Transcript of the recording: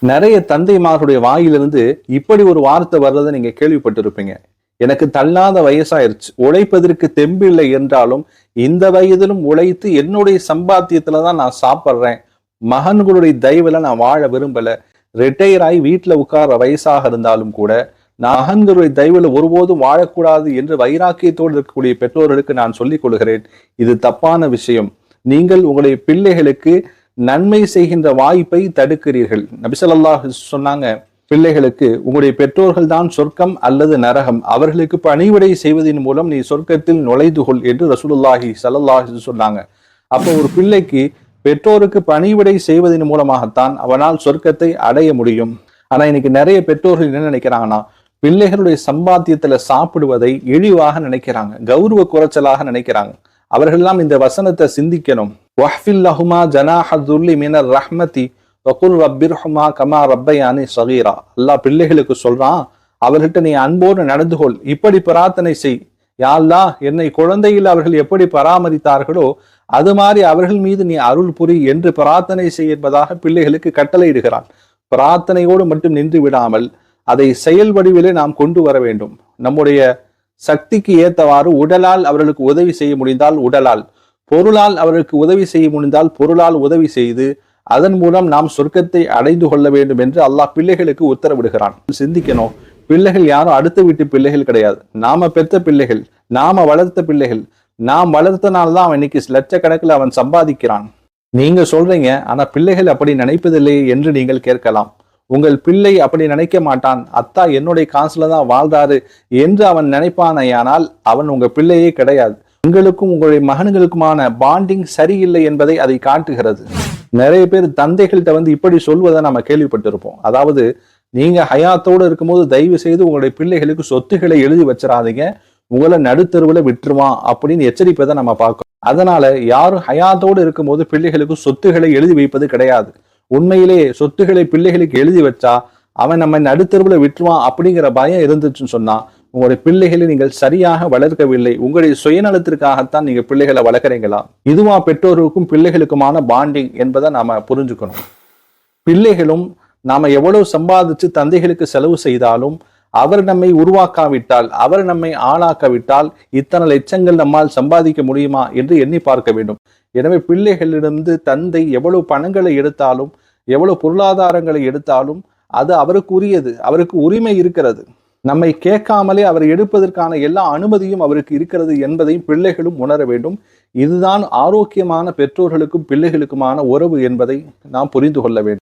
நிறைய தந்தைமார்களுடைய வாயிலிருந்து இப்படி ஒரு வார்த்தை வர்றதை நீங்க கேள்விப்பட்டிருப்பீங்க. எனக்கு தள்ளாத வயசாயிருச்சு. உழைப்பதற்கு தெம்பில்லை என்றாலும் இந்த வயதிலும் உழைத்து என்னுடைய சம்பாத்தியத்துல தான் நான் சாப்பிட்றேன். மகன்களுடைய தயவுல நான் வாழ விரும்பல. ரிட்டையர் ஆகி வீட்டுல உட்கார வயசாக இருந்தாலும் கூட நான் மகன்களுடைய தயவுல ஒருபோதும் வாழக்கூடாது என்று வைராக்கியத்தோடு இருக்கக்கூடிய பெற்றோர்களுக்கு நான் சொல்லிக் கொள்கிறேன். இது தப்பான விஷயம். நீங்கள் உங்களுடைய பிள்ளைகளுக்கு நன்மை செய்கின்ற வாய்ப்பை தடுக்கிறீர்கள். நபிசல்லாஹ் சொன்னாங்க பிள்ளைகளுக்கு உங்களுடைய பெற்றோர்கள் தான் சொர்க்கம் அல்லது நரகம். அவர்களுக்கு பணிவிடை செய்வதன் மூலம் நீ சொர்க்கத்தில் நுழைந்து கொள் என்று ரசூலுல்லாஹி சல்லாஹி சொன்னாங்க. அப்போ ஒரு பிள்ளைக்கு பெற்றோருக்கு பணிவிடை செய்வதன் மூலமாகத்தான் அவனால் சொர்க்கத்தை அடைய முடியும். ஆனா இன்னைக்கு நிறைய பெற்றோர்கள் என்ன நினைக்கிறாங்கன்னா பிள்ளைகளுடைய சம்பாத்தியத்துல சாப்பிடுவதை இழிவாக நினைக்கிறாங்க கௌரவ குறைச்சலாக நினைக்கிறாங்க. அவர்கள்லாம் இந்த வசனத்தை சிந்திக்கணும். வஹ்ஃபில் லஹுமா ஜனாஹதுல்லி மினர் ரஹ்மதி வகுல் ரப்பிர்ஹுமா கமா ரப்பையானி சகீரா அல்லாஹ் பிள்ளைகளுக்கு சொல்றான் அவர்கிட்ட நீ அன்போடு நடந்து கொள் இப்படி பிரார்த்தனை செய். யாழ்லா என்னை குழந்தையில் அவர்கள் எப்படி பராமரித்தார்களோ அது மாதிரி அவர்கள் மீது நீ அருள் புரி என்று பிரார்த்தனை செய் என்பதாக பிள்ளைகளுக்கு கட்டளையிடுகிறான். பிரார்த்தனையோடு மட்டும் நின்று விடாமல் அதை செயல் வடிவிலே நாம் கொண்டு வர வேண்டும். நம்முடைய சக்திக்கு ஏத்தவாறு உடலால் அவர்களுக்கு உதவி செய்ய முடிந்தால் உடலால். பொருளால் அவர்களுக்கு உதவி செய்ய முடிந்தால் பொருளால் உதவி செய்து அதன் மூலம் நாம் சொர்க்கத்தை அடைந்து கொள்ள வேண்டும் என்று அல்லாஹ் பிள்ளைகளுக்கு உத்தரவிடுகிறான். சிந்திக்கணும். பிள்ளைகள் யாரும் அடுத்த வீட்டு பிள்ளைகள் கிடையாது. நாம பெற்ற பிள்ளைகள் நாம வளர்த்த பிள்ளைகள் நாம் வளர்த்தனால்தான் அவன் இன்னைக்கு லட்சக்கணக்கில் அவன் சம்பாதிக்கிறான். நீங்க சொல்றீங்க ஆனா பிள்ளைகள் அப்படி நினைப்பதில்லையே என்று நீங்கள் கேட்கலாம். உங்கள் பிள்ளை அப்படி நினைக்க மாட்டான். அத்தா என்னுடைய காசுல தான் வாழ்றாரு என்று அவன் நினைப்பானையானால் அவன் உங்க பிள்ளையே கிடையாது. உங்களுக்கும் உங்களுடைய மகன்களுக்குமான பாண்டிங் சரியில்லை என்பதை அதை காட்டுகிறது. நிறைய பேர் தந்தைகள்கிட்ட வந்து இப்படி சொல்வதை நம்ம கேள்விப்பட்டிருப்போம். அதாவது நீங்க ஹயாத்தோடு இருக்கும்போது தயவு செய்து உங்களுடைய பிள்ளைகளுக்கு சொத்துக்களை எழுதி வச்சிடாதீங்க உங்களை நடுத்தருவுல விட்டுருவான் அப்படின்னு எச்சரிப்பதை நம்ம பார்க்கணும். அதனால யாரும் ஹயாத்தோடு இருக்கும்போது பிள்ளைகளுக்கு சொத்துக்களை எழுதி வைப்பது கிடையாது. உண்மையிலே சொத்துக்களை பிள்ளைகளுக்கு எழுதி வச்சா அவன் நம்ம நடுத்தருவுல விட்டுருவான் அப்படிங்கிற பயம் இருந்துச்சுன்னு சொன்னா உங்களுடைய பிள்ளைகளை நீங்கள் சரியாக வளர்க்கவில்லை. உங்களுடைய சுயநலத்திற்காகத்தான் நீங்க பிள்ளைகளை வளர்க்குறீங்களா? இதுவா பெற்றோருக்கும் பிள்ளைகளுக்குமான பாண்டிங் என்பதை நாம புரிஞ்சுக்கணும். பிள்ளைகளும் நாம எவ்வளவு சம்பாதிச்சு தந்தைகளுக்கு செலவு செய்தாலும் அவர் நம்மை உருவாக்காவிட்டால் அவர் நம்மை ஆளாக்காவிட்டால் இத்தனை லட்சங்கள் நம்மால் சம்பாதிக்க முடியுமா என்று எண்ணி பார்க்க வேண்டும். எனவே பிள்ளைகளிடமிருந்து தந்தை எவ்வளவு பணங்களை எடுத்தாலும் எவ்வளவு பொருளாதாரங்களை எடுத்தாலும் அது அவருக்கு உரியது அவருக்கு உரிமை இருக்கிறது. நம்மை கேட்காமலே அவர் எடுப்பதற்கான எல்லா அனுமதியும் அவருக்கு இருக்கிறது என்பதையும் பிள்ளைகளும் உணர வேண்டும். இதுதான் ஆரோக்கியமான பெற்றோர்களுக்கும் பிள்ளைகளுக்குமான உறவு என்பதை நாம் புரிந்து கொள்ள வேண்டும்.